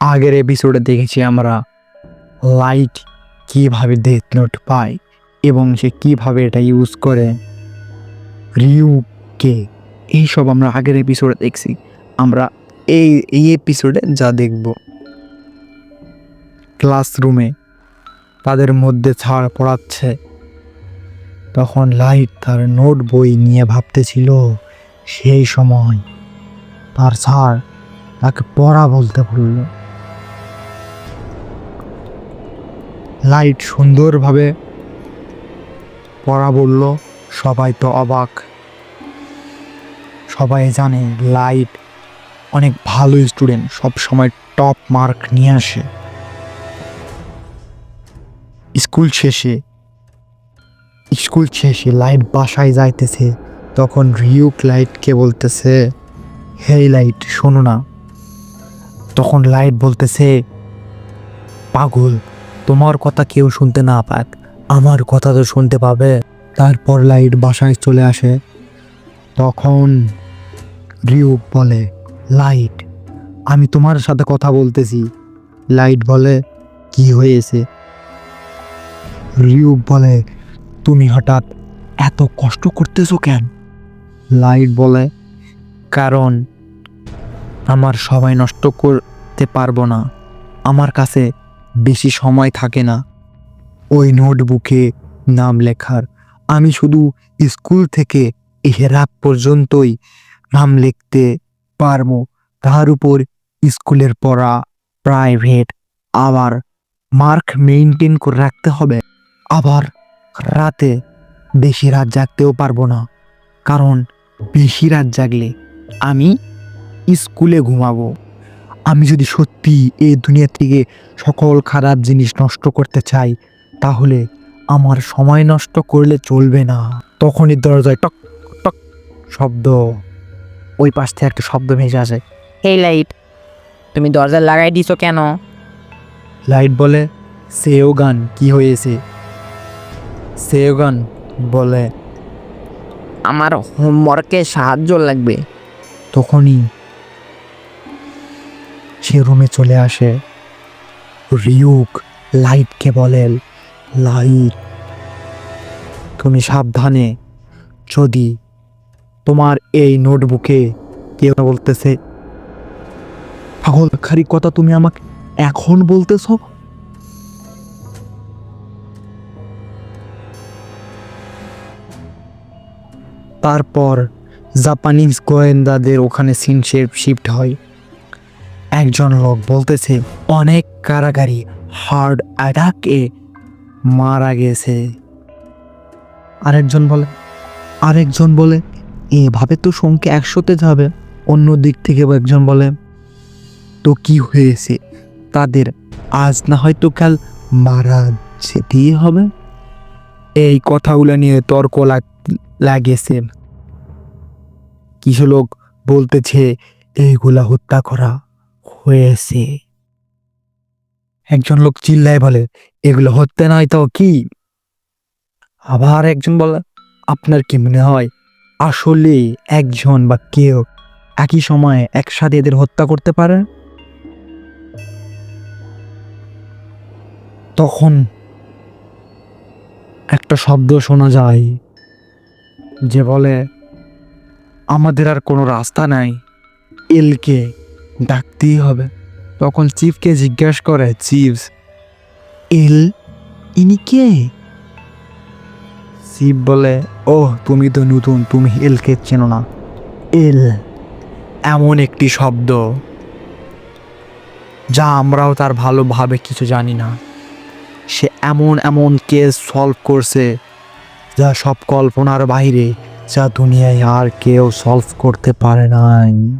আগের এপিসোডে দেখেছি আমরা লাইট কীভাবে ডেথ নোট পায় এবং সে কীভাবে এটা ইউজ করে। রিউকে এইসব আমরা আগের এপিসোডে দেখছি। আমরা এই এই এপিসোডে যা দেখব। ক্লাসরুমে তাদের মধ্যে ছাড় পড়াচ্ছে। তখন লাইট তার নোট বই নিয়ে ভাবতেছিল সেই সময় তার স্যার তাকে পড়া বলতে বলল। লাইট সুন্দরভাবে পড়া বলল, সবাই তো অবাক। সবাই জানে লাইট অনেক ভালো স্টুডেন্ট, সব সময় টপ মার্ক নিয়ে আসে। স্কুল শেষে স্কুল শেষে লাইট বাসায় যাইতেছে, তখন রিউক লাইটকে বলতেছে হেই লাইট, শোনো না। তখন লাইট বলতেছে, পাগল তোমার কথা কেউ শুনতে না পাক। আমার কথা তো শুনতে পাবে। তারপর লাইট বাসায় চলে আসে। তখন রিউক বলে, লাইট, আমি তোমার সাথে কথা বলতেছি। লাইট বলে, কি হয়েছে? রিউক বলে, তুমি হঠাৎ এত কষ্ট করতেছো কেন? লাইট বলে, কারণ আমার সবাই নষ্ট করতে পারব না। আমার কাছে বেশি সময় থাকে না। ওই নোটবুকে নাম লেখার। আমি শুধু স্কুল থেকে এই রাত পর্যন্তই নাম লিখতে পারব। তার উপর স্কুলের পড়া, প্রাইভেট, আবার মার্ক মেনটেন করে রাখতে হবে। আবার রাতে বেশি রাত জাগতেও পারব না। কারণ বেশি রাত জাগলে আমি স্কুলে ঘুমাবো। আমি যদি সত্যি এই দুনিয়া থেকে সকল খারাপ জিনিস নষ্ট করতে চাই তাহলে আমার সময় নষ্ট করলে চলবে না। তখনই দরজায় টক টক শব্দ। ওই পাশ থেকে একটা শব্দ ভেসে আসে। এই লাইট তুমি দরজা লাগাই দিছো কেন? লাইট বলে সেও গান কি হয়েছে? সেও গান বলে আমার হোমওয়ার্কে সাহায্য লাগবে। তখনই সে রুমে চলে আসে, রিউক লাইটকে বলে লাইট। তুমি সাবধানে, যদি তোমার এই নোটবুকে কেউ বলতেছে, পাগল খারি কথা তুমি আমাকে এখন বলতেছো? তারপর জাপানিজ গোয়েন্দাদের ওখানে সিন শিফট হয়। একজন লোক বলতেছে, অনেক কারাগারি হার্ড অ্যাটাকে মারা গেছে। আরেকজন বলে আরেকজন বলে, এভাবে তো সংখ্যা একশোতে যাবে। অন্য দিক থেকে একজন বলে, তো কি হয়েছে? তাদের আজ না হয়তো কাল মারা যেতেই হবে? এই কথাগুলো নিয়ে তর্ক লাগ- লাগেছে। কিছু লোক বলতেছে, এইগুলা হত্যা করা হয়েছে। একজন লোক চিল্লায় বলে, এগুলো হত্যা নয় তো কি? আবার একজন বলে, আপনার কি মনে হয় আসলে একজন বা কেউ একই সময়ে একসাথে এদের হত্যা করতে পারে? তখন একটা শব্দ শোনা যায়, যে বলে, আমাদের আর কোনো রাস্তা নাই এলকে ডাকতেই হবে। তখন চিফকে জিজ্ঞাসা করে চিফ এল, ইনি কে? চিফ বলে ও তুমি তো নতুন, তুমি এলকে চেনো না। এল এমন একটি শব্দ যা আমরাও তার ভালোভাবে কিছু জানি না। সে এমন এমন কেস সলভ করছে যা সব কল্পনার বাইরে, যা দুনিয়ায় আর কেউ সলভ করতে পারে নাই।